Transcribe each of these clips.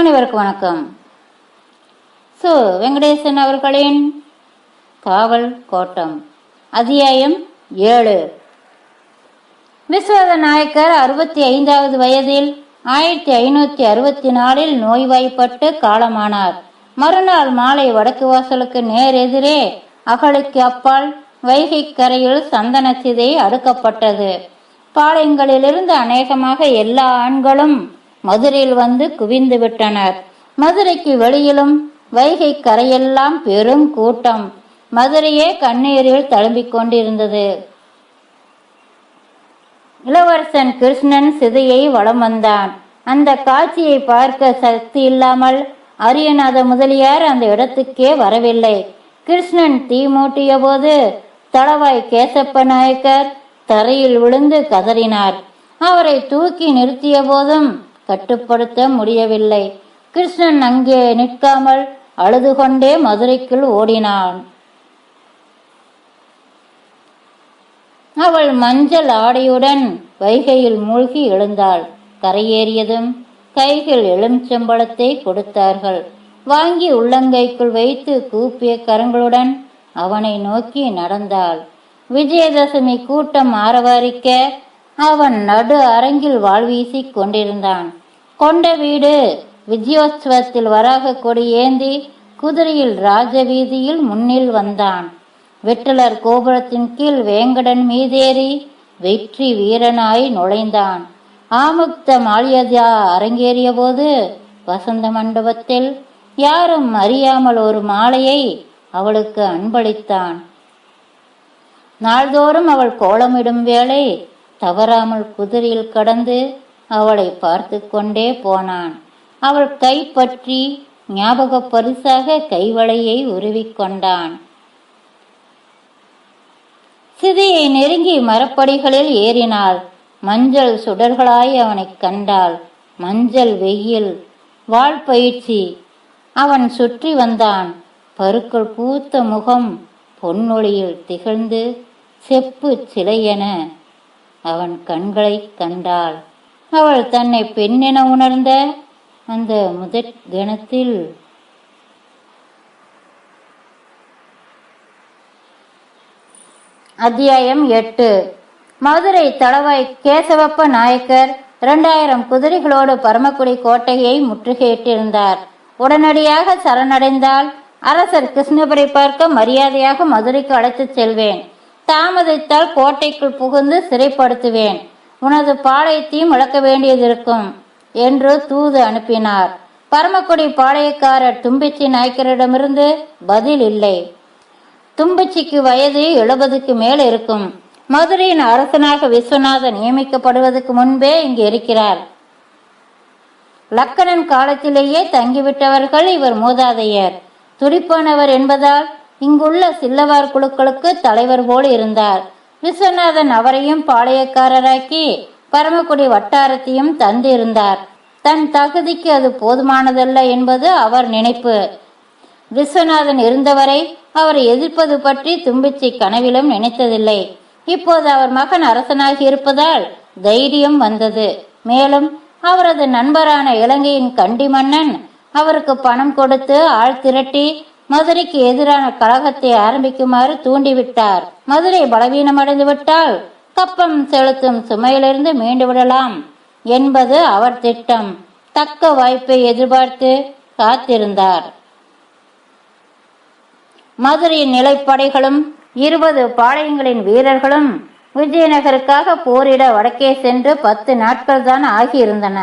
அனைவருக்கு வணக்கம். சு வெங்கடேசன் அவர்களின் காவல் கோட்டம் அத்தியாயம் ஏழு. விஸ்வத நாயக்கர் அறுபத்தி ஐந்தாவது வயதில் ஆயிரத்தி ஐநூத்தி அறுபத்தி நாலில் நோய்வாய்ப்பட்டு காலமானார். மறுநாள் மாலை வடக்கு வாசலுக்கு நேர் எதிரே அகலுக்கு அப்பால் வைகை கரையில் சந்தன சிதை அடுக்கப்பட்டது. பாளையங்களிலிருந்து அநேகமாக எல்லா ஆண்களும் மதுரையில் வந்து குவிந்து விட்டனர். மதுரைக்கு வெளியிலும் வைகை கரையெல்லாம் பெரும் கூட்டம். மதுரையே கண்ணீரில் தழும்பிக் கொண்டிருந்தது. இளவரசன் கிருஷ்ணன் சிதையை வலம் வந்தான். அந்த காட்சியை பார்க்க சக்தி இல்லாமல் அரியநாத முதலியார் அந்த இடத்துக்கே வரவில்லை. கிருஷ்ணன் தீ மூட்டிய போது தளவாய் கேசப்ப நாயக்கர் தரையில் விழுந்து கதறினார். அவரை தூக்கி நிறுத்திய போதும் கட்டுப்படுத்த முடியவில்லை. கிருஷ்ணன் அங்கே நிற்காமல் அழுது கொண்டே மதுரைக்குள் ஓடினான். அவள் மஞ்சள் ஆடையுடன் வைகையில் மூழ்கி எழுந்தாள். கரையேறியதும் கைகள் எலுமிச்சம்பழத்தை கொடுத்தார்கள். வாங்கி உள்ளங்கைக்குள் வைத்து கூப்பிய கரங்களுடன் அவனை நோக்கி நடந்தாள். விஜயதசமி கூட்டம் ஆரவாரிக்க அவன் நடு அரங்கில் வாழ்வீசிக் கொண்டிருந்தான். கொண்ட வீடு. விஜயோத்சவத்தில் வராக கொடி ஏந்தி குதிரையில் ராஜவீதியில் முன்னில் வந்தான். வெற்றிலர் கோபுரத்தின் கீழ் வேங்கடன் மீதேறி வெற்றி வீரனாய் நுழைந்தான். ஆமுக்த மாளியதா அரங்கேறிய போது வசந்த மண்டபத்தில் யாரும் அறியாமல் ஒரு மாலையை அவளுக்கு அன்பளித்தான். நாள்தோறும் அவள் கோலமிடும் வேளை தவறாமல் குதிரையில் கடந்து அவளை பார்த்து கொண்டே போனான். அவள் கை பற்றி ஞாபக பரிசாக கைவளையை உருவிக்கொண்டான் சிதையை நெருங்கி மரப்படிகளில் ஏறினாள். மஞ்சள் சுடர்களாய் அவனைக் கண்டாள். மஞ்சள் வெயில் வாழ்பயிற்சி அவன் சுற்றி வந்தான். பருக்கள் பூத்த முகம் பொன்னொளியில் திகழ்ந்து செப்பு சிலையென அவன் கண்களைக் கண்டாள். அவள் தன்னை பெண்ணென உணர்ந்த அந்த முதற் கணத்தில் அத்தியாயம் எட்டு. மதுரை தளவாய் கேசவப்ப நாயக்கர் இரண்டாயிரம் குதிரைகளோடு பரமக்குடி கோட்டையை முற்றுகையிட்டிருந்தார். உடனடியாக சரணடைந்தால் அரசர் கிருஷ்ணபுரை பார்க்க மரியாதையாக மதுரைக்கு அழைத்துச் செல்வேன். தாமதித்தால் கோட்டைக்குள் புகுந்து சிறைப்படுத்துவேன். உனது பாளையத்தையும் இழக்க வேண்டியதிருக்கும் என்று தூது அனுப்பினார். பரமக்குடி பாளையக்காரர் தும்பிச்சி நாயக்கரிடமிருந்து பதில் இல்லை. தும்பிச்சிக்கு வயது எழுபதுக்கு மேல் இருக்கும். மதுரையின் அரசனாக விஸ்வநாதன் நியமிக்கப்படுவதற்கு முன்பே இங்கு இருக்கிறார். லக்கணன் காலத்திலேயே தங்கிவிட்டவர்கள் இவர் மூதாதையர். துடிப்பானவர் என்பதால் இங்குள்ள சில்லவார் குழுக்களுக்கு தலைவர் போல் இருந்தார். விஸ்வநாதன் அவரையும் பாளையக்காரராக்கி பரமக்குடி வட்டாரத்தையும் தந்திருந்தார். தன் தகுதிக்கு அது போதுமானதல்ல என்பது அவர் நினைப்பு. விஸ்வநாதன் இருந்தவரை அவரை எதிர்ப்பது பற்றி தும்பிச்சி கனவிலும் நினைத்ததில்லை. இப்போது அவர் மகன் அரசனாகி இருப்பதால் தைரியம் வந்தது. மேலும் அவரது நண்பரான இலங்கையின் கண்டி மன்னன் அவருக்கு பணம் கொடுத்து ஆள் திரட்டி மதுரைக்கு எதிரான கழகத்தை ஆரம்பிக்குமாறு தூண்டிவிட்டார். மதுரை பலவீனமடைந்து விட்டால் கப்பம் செலுத்தும் சுமையிலிருந்து மீண்டு விடலாம் என்பது அவர் திட்டம். தக்க வாய்ப்பை எதிர்பார்த்து காத்திருந்தார். மதுரையின் நிலைப்படைகளும் இருபது பாளையங்களின் வீரர்களும் விஜயநகருக்காக போரிட வடக்கே சென்று பத்து நாட்கள் தான் ஆகியிருந்தன.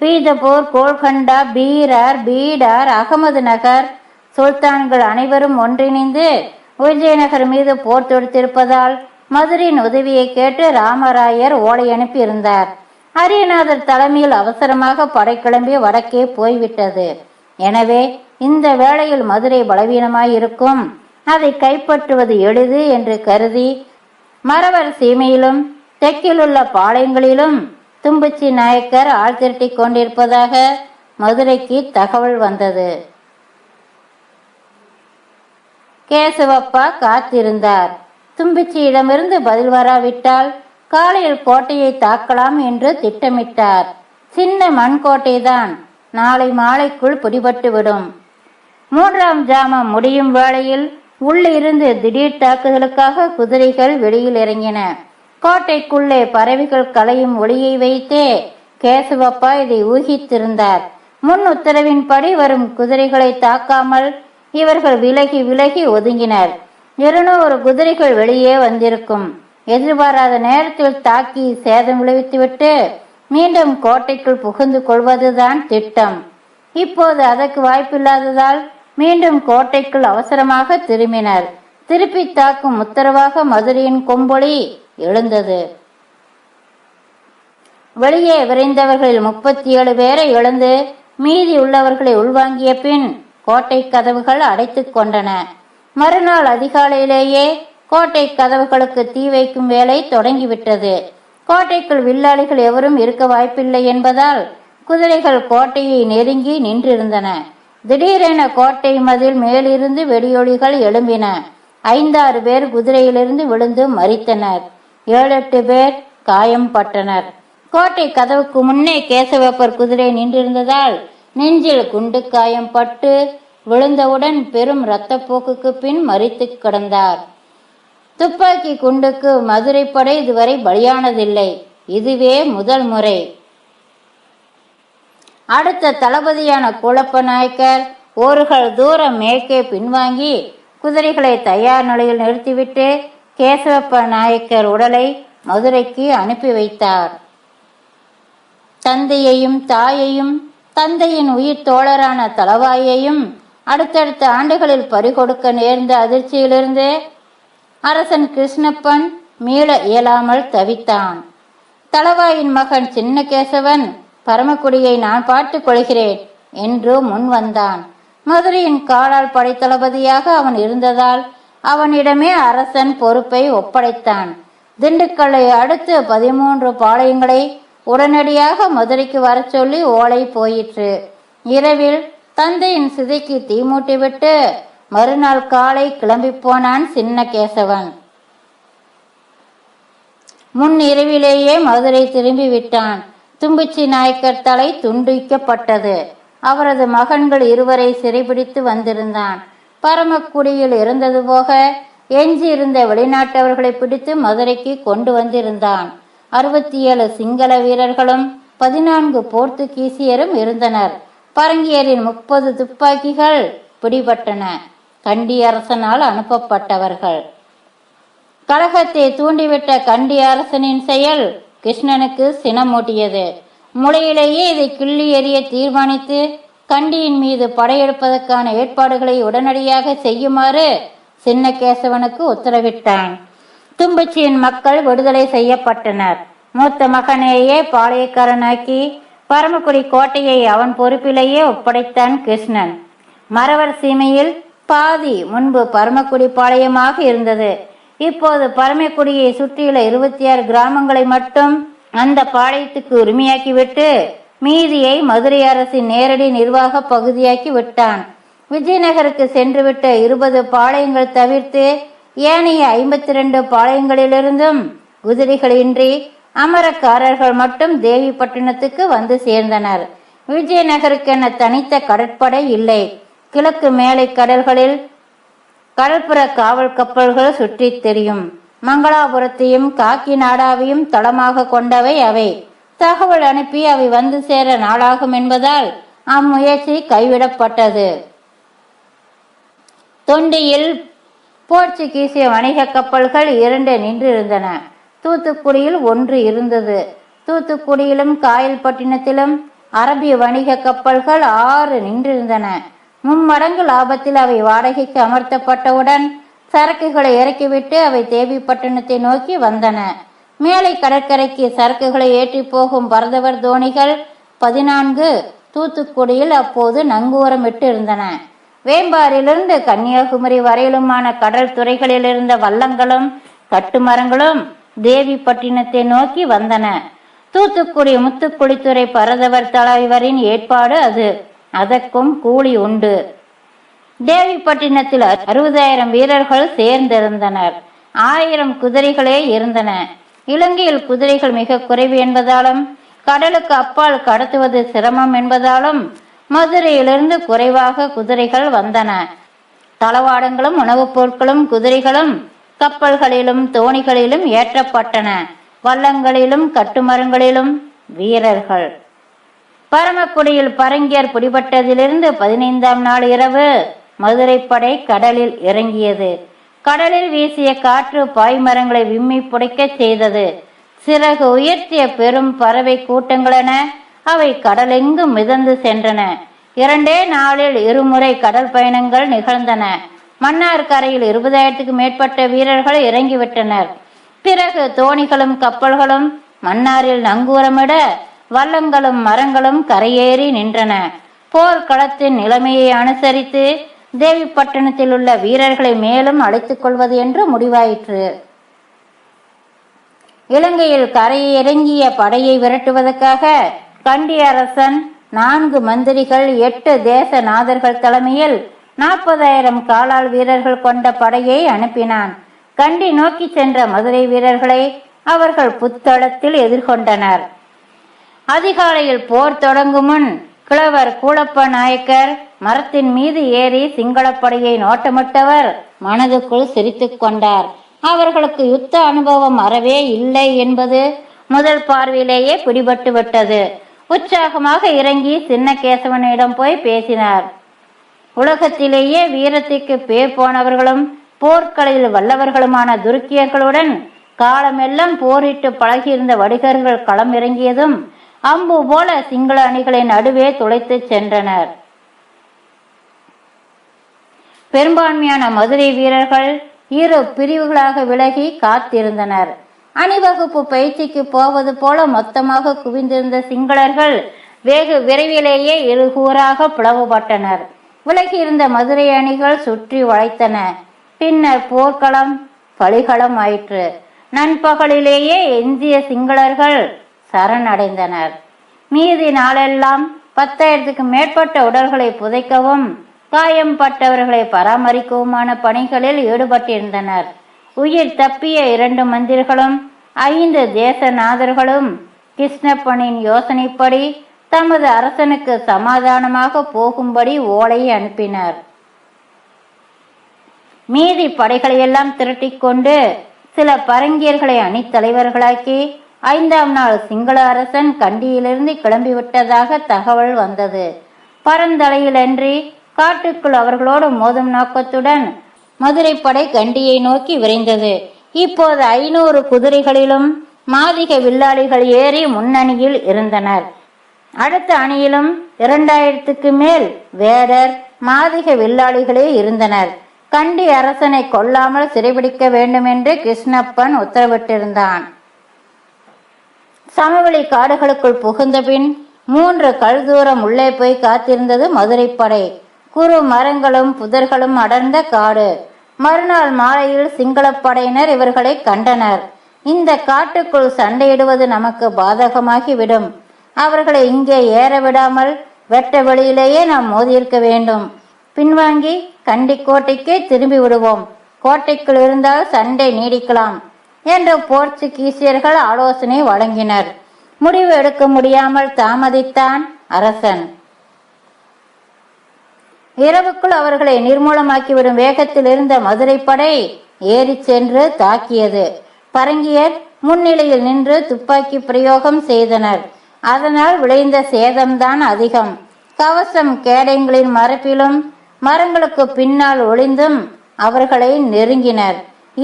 பீஜப்பூர் கோல்கண்டா பீரர் பீடார் அகமது நகர் சுல்தான்கள் அனைவரும் ஒன்றிணைந்து விஜயநகர் மீது போர் தொடுத்திருப்பதால் மதுரையின் உதவியை கேட்டு ராமராயர் ஓலை அனுப்பியிருந்தார். அரியநாதர் தலைமையில் அவசரமாக படை கிளம்பி வடக்கே போய்விட்டது. எனவே இந்த வேளையில் மதுரை பலவீனமாயிருக்கும். அதை கைப்பற்றுவது எளிது என்று கருதி மறவர் சீமையிலும் தெற்கிலுள்ள பாளையங்களிலும் தும்புச்சி நாயக்கர் ஆள் கொண்டிருப்பதாக மதுரைக்கு தகவல் வந்தது. கேசவப்பா காத்திருந்தார். தும்பிச்சியிடமிருந்து பதில் வராவிட்டால் காலையில் கோட்டையை தாக்கலாம் என்று திட்டமிட்டார். சின்ன மண் கோட்டைதான் நாளை மாலைக்குள் பிடிபட்டுவிடும் மூன்றாம் ஜாமம் முடியும் வேளையில் உள்ளிருந்து திடீர் தாக்குதலுக்காக குதிரைகள் வெளியில் இறங்கின. கோட்டைக்குள்ளே பறவைகள் களையும் ஒளியை வைத்தே கேசவப்பா இதை ஊகித்திருந்தார். முன் உத்தரவின்படி வரும் குதிரைகளை தாக்காமல் இவர்கள் விலகி விலகி ஒதுங்கினர். இருநூறு குதிரைகள் வெளியே வந்திருக்கும். எதிர்பாராத நேரத்தில் தாக்கி சேதம் விளைவித்துவிட்டு மீண்டும் கோட்டைக்குள் புகுந்து கொள்வதுதான் திட்டம். இப்போது அதற்கு வாய்ப்பில்லாததால் மீண்டும் கோட்டைக்குள் அவசரமாக திரும்பினர். திருப்பி தாக்கும் உத்தரவாக மதுரையின் கொம்பொலி எழுந்தது. வெளியே விரைந்தவர்களில் முப்பத்தி ஏழு பேரை இழந்து மீதி உள்ளவர்களை உள்வாங்கிய பின் கோட்டை கதவுகள் அடைத்துக் கொண்டன. மறுநாள் அதிகாலையிலேயே கோட்டை கதவுகளுக்கு தீ வைக்கும் வேலை தொடங்கிவிட்டது. கோட்டைக்குள் வில்லாளிகள் எவரும் இருக்க வாய்ப்பில்லை என்பதால் குதிரைகள் கோட்டையை நெருங்கி நின்றிருந்தன. திடீரென கோட்டை மதில் மேலிருந்து வெடியொலிகள் எழும்பின. ஐந்தாறு பேர் குதிரையிலிருந்து விழுந்து மறித்தனர் ஏழெட்டு பேர் காயம் பட்டனர் கோட்டை கதவுக்கு முன்னே கேசவப்பர் குதிரை நின்றிருந்ததால் நெஞ்சில் குண்டு காயம் பட்டு விழுந்தவுடன் பெரும் இரத்தப்போக்குக்கு பின் மறித்து கிடந்தார். துப்பாக்கி குண்டுக்கு மதுரை படை இதுவரை பலியானதில்லை. இதுவே முதல் முறை. அடுத்த தளபதியான குழப்ப நாயக்கர் ஒருகள் தூரம் மேற்கே பின்வாங்கி குதிரைகளை தயார் நிலையில் நிறுத்திவிட்டு கேசவப்ப நாயக்கர் உடலை மதுரைக்கு அனுப்பி வைத்தார். தந்தையையும் தாயையும் தந்தையின் உயிர் தோழரான தளவாயையும் அடுத்தடுத்த ஆண்டுகளில் பறிகொடுக்க நேர்ந்த அதிர்ச்சியிலிருந்து அரசன் கிருஷ்ணப்பன் மீள இயலாமல் தவித்தான். தளவாயின் மகன் சின்ன கேசவன் பரமக்குடியை நான் பார்த்துக் கொள்கிறேன் என்று முன் வந்தான். மதுரையின் காலால் படைத்தளபதியாக அவன் இருந்ததால் அவனிடமே அரசன் பொறுப்பை ஒப்படைத்தான். திண்டுக்கல்லை அடுத்து பதிமூன்று பாளையங்களை உடனடியாக மதுரைக்கு வர சொல்லி ஓலை போயிற்று. இரவில் தந்தையின் சிதைக்கு தீமூட்டிவிட்டு மறுநாள் காலை கிளம்பி போனான் சின்ன கேசவன். முன் இரவிலேயே மதுரை திரும்பி விட்டான். தும்பிச்சி நாயக்கர் தலை துண்டிக்கப்பட்டது. அவரது மகன்கள் இருவரை சிறைபிடித்து வந்திருந்தான். பரமக்குடியில் இருந்தது போக எஞ்சி இருந்த வெளிநாட்டவர்களை பிடித்து மதுரைக்கு கொண்டு வந்திருந்தான். அறுபத்தி ஏழு சிங்கள வீரர்களும் பதினான்கு போர்த்துகீசியரும் இருந்தனர். பரங்கியரின் முப்பது துப்பாக்கிகள் பிடிபட்டன. கண்டி அரசனால் அனுப்பப்பட்டவர்கள். கழகத்தை தூண்டிவிட்ட கண்டி அரசனின் செயல் கிருஷ்ணனுக்கு சினமூட்டியது. முளையிலேயே இதை கிள்ளி எறிய தீர்மானித்து கண்டியின் மீது படையெடுப்பதற்கான ஏற்பாடுகளை உடனடியாக செய்யுமாறு சின்ன கேசவனுக்கு உத்தரவிட்டான். தும்பச்சியின் மக்கள் விடுதலை செய்யப்பட்டனர். மூத்த மகனையே பாளையக்காரனாக்கி பரமக்குடி கோட்டையை அவன் பொறுப்பிலேயே ஒப்படைத்தான் கிருஷ்ணன். மறவர் சீமையில் பாதி முன்பு பரமக்குடி பாளையமாக இருந்தது. இப்போது பரமக்குடியை சுற்றியுள்ள இருபத்தி ஆறு கிராமங்களை மட்டும் அந்த பாளையத்துக்கு உரிமையாக்கிவிட்டு மீதியை மதுரை அரசின் நேரடி நிர்வாக பகுதியாக்கி விட்டான். விஜயநகருக்கு சென்றுவிட்ட இருபது பாளையங்கள் தவிர்த்து ஏனைய ஐம்பத்தி ரெண்டு பாளையங்களிலிருந்தும் குதிரைகளின்றி அமரக்காரர்கள் மட்டும் தேவிப்பட்டினத்துக்கு வந்து சேர்ந்தனர். விஜயநகருக்கென தனித்த கடற்படை இல்லை. கிழக்கு மேலை கடல்களில் கடற்புற காவல் கப்பல்கள் சுற்றித் தெரியும். மங்களாபுரத்தையும் காக்கி நாடாவையும் தளமாக கொண்டவை அவை. தகவல் அனுப்பி அவை வந்து சேர நாளாகும் என்பதால் அம்முயற்சி கைவிடப்பட்டது. தொண்டியில் போர்ச்சுகீசிய வணிக கப்பல்கள் இரண்டு நின்றிருந்தன. தூத்துக்குடியில் ஒன்று இருந்தது. தூத்துக்குடியிலும் காயல்பட்டினத்திலும் அரபிய வணிக கப்பல்கள் ஆறு நின்றிருந்தன. மும்மடங்கு லாபத்தில் அவை வாடகைக்கு அமர்த்தப்பட்டவுடன் சரக்குகளை இறக்கிவிட்டு அவை தேவிப்பட்டினத்தை நோக்கி வந்தன. மேலை கடற்கரைக்கு சரக்குகளை ஏற்றி போகும் பரதவர் தோணிகள் பதினான்கு. தூத்துக்குடியில் அப்போது நங்கூரமிட்டு இருந்தன வேம்பாரிலிருந்து கன்னியாகுமரி வரையிலுமான கடல் துறைகளில் இருந்த வல்லங்களும் கட்டுமரங்களும் தேவிப்பட்டினத்தை நோக்கி வந்தன. தூத்துக்குடி முத்துக்குளித்துறை பரதவர் தலைவரின் ஏற்பாடு அது. அதற்கும் கூலி உண்டு. தேவிப்பட்டினத்தில் அறுபதாயிரம் வீரர்கள் சேர்ந்திருந்தனர். ஆயிரம் குதிரைகளே இருந்தன. இலங்கையில் குதிரைகள் மிக குறைவு என்பதாலும் கடலுக்கு அப்பால் கடத்துவது சிரமம் என்பதாலும் மதுரையிலிருந்து குறைவாக குதிரைகள் வந்தன. தளவாடங்களும் உணவுப் பொருட்களும் குதிரைகளும் கப்பல்களிலும் தோணிகளிலும் ஏற்றப்பட்டன. வள்ளங்களிலும் கட்டுமரங்களிலும் வீரர்கள். பரமக்குடியில் பரங்கியர் பிடிபட்டதிலிருந்து பதினைந்தாம் நாள் இரவு மதுரைப்படை கடலில் இறங்கியது. கடலில் வீசிய காற்று பாய்மரங்களை விம்மி புடைக்கச் செய்தது. சிறகு உயர்த்திய பெரும் பறவை கூட்டங்களென அவை கடலெங்கும் மிதந்து சென்றன. இரண்டே நாளில் இருமுறை கடல் பயணங்கள் நிகழ்ந்தன. மன்னார் கரையில் இருபதாயிரத்துக்கு மேற்பட்ட வீரர்கள் இறங்கிவிட்டனர். பிறகு தோணிகளும் கப்பல்களும் மன்னாரில் நங்கூரமிட வள்ளங்களும் மரங்களும் கரையேறி நின்றன. போர்க்களத்தின் நிலைமையை அனுசரித்து தேவிப்பட்டினத்தில் உள்ள வீரர்களை மேலும் அழைத்துக் கொள்வது என்று முடிவாயிற்று. இலங்கையில் கரையை இறங்கிய படையை விரட்டுவதற்காக கண்டி அரசன் நான்கு மந்திரிகள் எட்டு தேச நாதர்கள் தலைமையில் நாற்பதாயிரம் காலால் வீரர்கள் கொண்ட படையை அனுப்பினான். கண்டி நோக்கி சென்ற மதுரை வீரர்களை அவர்கள் புத்தளத்தில் எதிர்கொண்டனர். அதிகாலையில் போர் தொடங்கும் முன் கிழவர் கூலப்ப நாயக்கர் மரத்தின் மீது ஏறி சிங்களப்படையை நோட்டமிட்டவர் மனதுக்குள் சிரித்துக் கொண்டார். அவர்களுக்கு யுத்த அனுபவம் அறவே இல்லை என்பது முதல் பார்வையிலேயே பிடிபட்டு விட்டது. உற்சாகமாக இறங்கி சின்ன கேசவனிடம் போய் பேசினார். உலகத்திலேயே வீரத்திற்கு பேர் போனவர்களும் போர்க்களில் வல்லவர்களுமான துருக்கியர்களுடன் காலமெல்லாம் போரிட்டு பழகியிருந்த வடிகர்கள் களம் இறங்கியதும் அம்பு போல சிங்கள அணிகளின் நடுவே துளைத்துச் சென்றனர். பெரும்பான்மையான மதுரை வீரர்கள் இரு பிரிவுகளாக விலகி காத்திருந்தனர். அணிவகுப்பு பயிற்சிக்கு போவது போல மொத்தமாக குவிந்திருந்த சிங்களர்கள் வெகு விரைவிலேயே இரு கூறாக பிளவுபட்டனர். விலகியிருந்த மதுரை அணிகள் சுற்றி வளைத்தன. பின்னர் போர்க்களம் பலிகளம் ஆயிற்று. நண்பகலிலேயே எஞ்சிய சிங்களர்கள் சரணடைந்தனர். மீதி நாளெல்லாம் பத்தாயிரத்துக்கு மேற்பட்ட உடல்களை புதைக்கவும் காயம்பட்டவர்களை பராமரிக்கவுமான பணிகளில் ஈடுபட்டிருந்தனர். உயிர் தப்பிய இரண்டு மந்திர்களும் ஐந்து தேசநாதர்களும் கிருஷ்ணப்பனின் யோசனைப்படி தமது அரசனுக்கு சமாதானமாக போகும்படி ஓலையை அனுப்பினர். மீதி படைகளையெல்லாம் திரட்டிக்கொண்டு சில பரங்கியர்களை அணித்தலைவர்களாக்கி ஐந்தாம் நாள் சிங்கள அரசன் கண்டியிலிருந்து கிளம்பிவிட்டதாக தகவல் வந்தது. பரந்தலையிலன்றி காட்டுக்குள் அவர்களோடு மோதும் நோக்கத்துடன் மதுரை படை கண்டியை நோக்கி விரைந்தது. இப்போது ஐநூறு குதிரைகளிலும் மாதிக வில்லாளிகள் ஏறி முன்னணியில் இருந்தனர். அடுத்த அணியிலும் இரண்டாயிரத்துக்கு மேல் வேடர் மாதிக வில்லாளிகளே இருந்தனர். கண்டி அரசனை கொல்லாமல் சிறைபிடிக்க வேண்டும் என்று கிருஷ்ணப்பன் உத்தரவிட்டிருந்தான். சமவெளி காடுகளுக்குள் புகுந்த பின் மூன்று கல் தூரம் உள்ளே போய் காத்திருந்தது மதுரை படை. குறு மரங்களும் புதர்களும் அடர்ந்த காடு. மறுநாள் மாலையில் சிங்களப் படையினர் இவர்களை கண்டனர். இந்த காட்டுக்குள் சண்டையிடுவது நமக்கு பாதகமாகி விடும் அவர்களை இங்கே ஏற விடாமல் வெட்ட வெளியிலேயே நாம் மோதியிருக்க வேண்டும். பின்வாங்கி கண்டி கோட்டைக்கே திரும்பி விடுவோம். கோட்டைக்குள் இருந்தால் சண்டை நீடிக்கலாம் என்று போர்ச்சுகீசியர்கள் ஆலோசனை வழங்கினர். முடிவு எடுக்க முடியாமல் தாமதித்தான் அரசன். இரவுக்குள் அவர்களை நிர்மூலமாக்கிவிடும் வேகத்தில் இருந்த மதுரை படை ஏறிச் சென்று தாக்கியது. பரங்கியர் முன்னிலையில் நின்று துப்பாக்கி பிரயோகம் செய்தனர். அதனால் விளைந்த சேதம்தான் அதிகம். கவசம் கேடயங்களின் மரப்பிலும் மரங்களுக்கு பின்னால் ஒளிந்தும் அவர்களை நெருங்கினர்.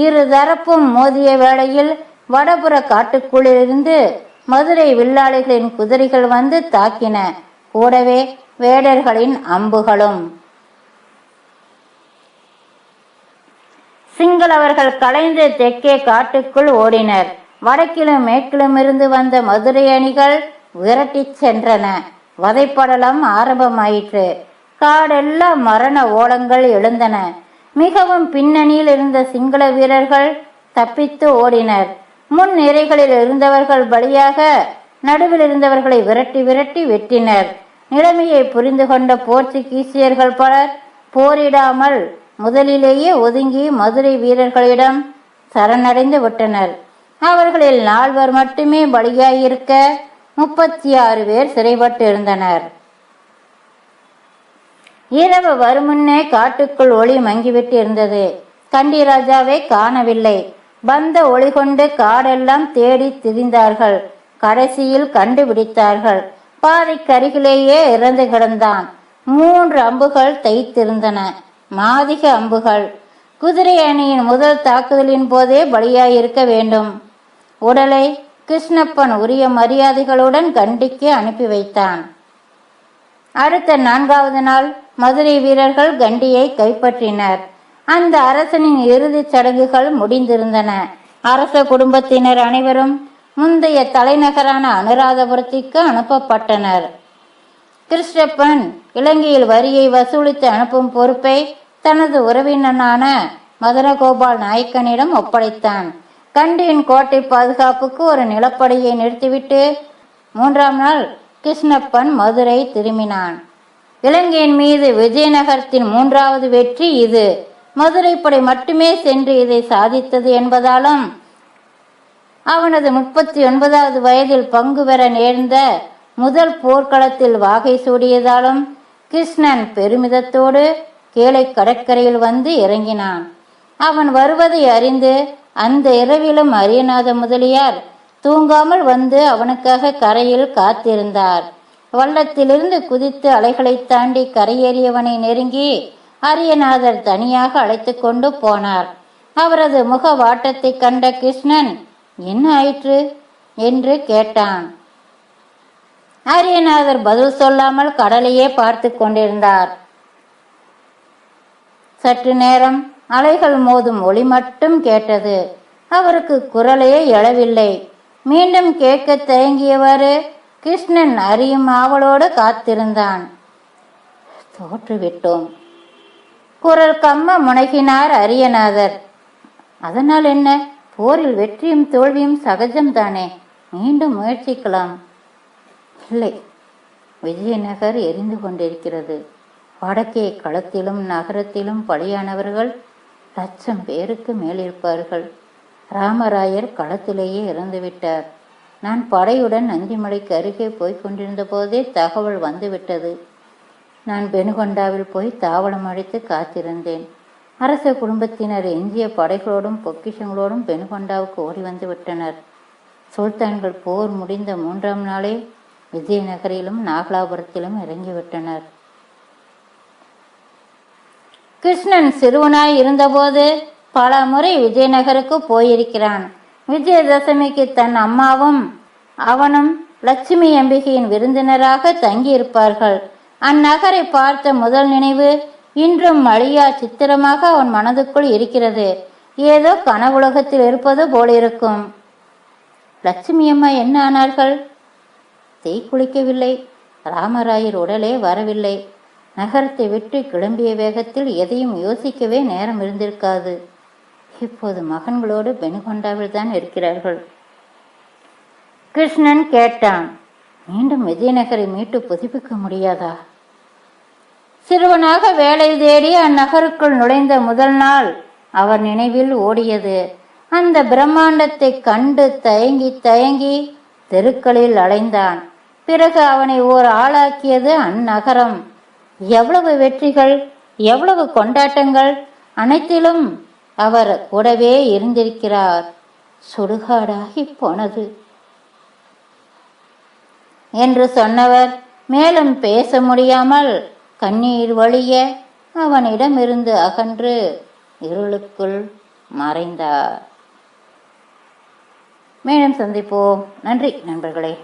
இரு தரப்பும் மோதிய வேளையில் வடபுற காட்டுக்குள்ளிலிருந்து மதுரை வில்லாளிகளின் குதிரைகள் வந்து தாக்கின. கூடவே வேடர்களின் அம்புகளும். சிங்களவர்கள் கலைந்து தெற்கே காட்டுக்குள் ஓடினர். வடக்கிலும் மேற்கிலும் இருந்து வந்த மதுரை அணிகள் விரட்டிச் சென்றன. வதைப்படலம் ஆரம்பமாயிற்று. காடெல்லாம் மரண ஓலங்கள் எழுந்தன. மிகவும் பின்னணியில் இருந்த சிங்கள வீரர்கள் தப்பித்து ஓடினர். முன் நிறைகளில் இருந்தவர்கள் பலியாக நடுவில் இருந்தவர்களை விரட்டி விரட்டி வெட்டினர். நிலைமையை புரிந்து கொண்ட போர்ச்சுகீசியர்கள் பலர் போரிடாமல் முதலிலேயே ஒதுங்கி மதுரை வீரர்களிடம் சரணடைந்து விட்டனர். அவர்களில் நால்வர் மட்டுமே பலியாயிருக்க முப்பத்தி ஆறு பேர் சிறைப்பட்டு இருந்தனர் இரவு வருமுன்னே காட்டுக்குள் ஒளி மங்கிவிட்டு இருந்தது கண்டி ராஜாவை காணவில்லை. வந்த ஒளி கொண்டு காடெல்லாம் தேடி திரிந்தார்கள். கடைசியில் கண்டுபிடித்தார்கள். பாதைக்கருகிலேயே இறந்து கிடந்தான். மூன்று அம்புகள் தைத்திருந்தன. மாதிக அம்புகள். குதிரை அணியின் முதல் தாக்குதலின் போதே பலியாயிருக்க வேண்டும். உடலை கிருஷ்ணப்பன் உரிய மரியாதைகளுடன் கண்டிக்கு அனுப்பி வைத்தான். அடுத்த நான்காவது நாள் மதுரை வீரர்கள் கண்டியை கைப்பற்றினர். அந்த அரசனின் இறுதிச் சடங்குகள் முடிந்திருந்தன. அரச குடும்பத்தினர் அனைவரும் முந்தைய தலைநகரான அனுராதபுரத்திற்கு அனுப்பப்பட்டனர். கிருஷ்ணப்பன் இலங்கையில் வரியை வசூலித்து அனுப்பும் பொறுப்பை தனது உறவினனான மதனகோபால் நாயக்கனிடம் ஒப்படைத்தான். கண்டியின் கோட்டை பாதுகாப்புக்கு ஒரு நிலப்படையை நிறுத்திவிட்டு மூன்றாம் நாள் கிருஷ்ணப்பன் மதுரை திரும்பினான். இலங்கையின் மீது விஜயநகரத்தின் மூன்றாவது வெற்றி இது. மதுரை மட்டுமே சென்று இதை சாதித்தது என்பதாலும் அவனது முப்பத்தி ஒன்பதாவது வயதில் பங்கு பெற நேர்ந்த முதல் போர்க்களத்தில் வாகை சூடியதாலும் கிருஷ்ணன் பெருமிதத்தோடு கேளை கடற்கரையில் வந்து இறங்கினான். அவன் வருவதை அறிந்து அந்த இரவிலும் அரியநாத முதலியார் தூங்காமல் வந்து அவனுக்காக கரையில் காத்திருந்தார். வள்ளத்திலிருந்து குதித்து அலைகளை தாண்டி கரையேறியவனை நெருங்கி அரியநாதர் தனியாக அழைத்து கொண்டு போனார். அவரது முக வாட்டத்தை கண்ட கிருஷ்ணன் என்ன ஆயிற்று? என்று கேட்டான். அரியநாதர் பதில் சொல்லாமல் கடலையே பார்த்து கொண்டிருந்தார். சற்று நேரம் அலைகள் மோதும் ஒளி மட்டும் கேட்டது. அவருக்கு குரலே எழவில்லை. மீண்டும் கேட்க தயங்கியவாறு கிருஷ்ணன் அறியும் ஆவலோடு காத்திருந்தான். தோற்றுவிட்டோம். குரல் கம்ம முனகினார் அரியநாதர். அதனால் என்ன? போரில் வெற்றியும் தோல்வியும் சகஜம்தானே? மீண்டும் முயற்சிக்கலாம். இல்லை. விஜயநகர் எரிந்து கொண்டிருக்கிறது. வடக்கே களத்திலும் நகரத்திலும் பலியானவர்கள் லட்சம் பேருக்கு மேலிருப்பார்கள். ராமராயர் களத்திலேயே இறந்துவிட்டார். நான் படையுடன் நந்திமலைக்கு அருகே போய்க் கொண்டிருந்த போதே தகவல் வந்துவிட்டது. நான் பெனுகொண்டாவில் போய் தாவளம் அடித்து காத்திருந்தேன். அரச குடும்பத்தினர் எஞ்சிய படைகளோடும் பொக்கிஷங்களோடும் பெனுகொண்டாவுக்கு ஓடி வந்து விட்டனர் சுல்தான்கள் போர் முடிந்த மூன்றாம் நாளே விஜயநகரிலும் நாகலாபுரத்திலும் இறங்கிவிட்டனர். கிருஷ்ணன் சிறுவனாய் இருந்தபோது பல முறை விஜயநகருக்கு போயிருக்கிறான். விஜயதசமிக்கு தன் அம்மாவும் அவனும் லட்சுமி அம்பிகையின் விருந்தினராக தங்கியிருப்பார்கள். அந்நகரை பார்த்த முதல் நினைவு இன்றும் மழியா சித்திரமாக அவன் மனதுக்குள் இருக்கிறது. ஏதோ கனவுலகத்தில் இருப்பது போலிருக்கும். லட்சுமி அம்மா என்ன ஆனார்கள்? தீ குளிக்கவில்லை. ராமராயர் உடலே வரவில்லை. நகரத்தை விட்டு கிளம்பிய வேகத்தில் எதையும் யோசிக்கவே நேரம் இருந்திருக்காது. இப்போது மகன்களோடு பெனுகொண்டாவில் தான் இருக்கிறார்கள். கிருஷ்ணன் கேட்டான் மீண்டும் விஜயநகரை மீட்டு புதுப்பிக்க முடியாதா? சிறுவனாக வேலை தேடி அந்நகருக்குள் நுழைந்த முதல் நாள் அவர் நினைவில் ஓடியது. அந்த பிரம்மாண்டத்தை கண்டு தயங்கி தயங்கி தெருக்களில் அலைந்தான். பிறகு அவனை ஓர் ஆளாக்கியது அந்நகரம். எவ்வளவு வெற்றிகள் எவ்வளவு கொண்டாட்டங்கள் அனைத்திலும் அவர் கூடவே இருந்திருக்கிறார். சுடுகாடாகி போனது. என்று சொன்னவர் மேலும் பேச முடியாமல் கண்ணீர் வழிய அவனிடமிருந்து அகன்று இருளுக்குள் மறைந்தார். மேலும் சந்திப்போம். நன்றி நண்பர்களே.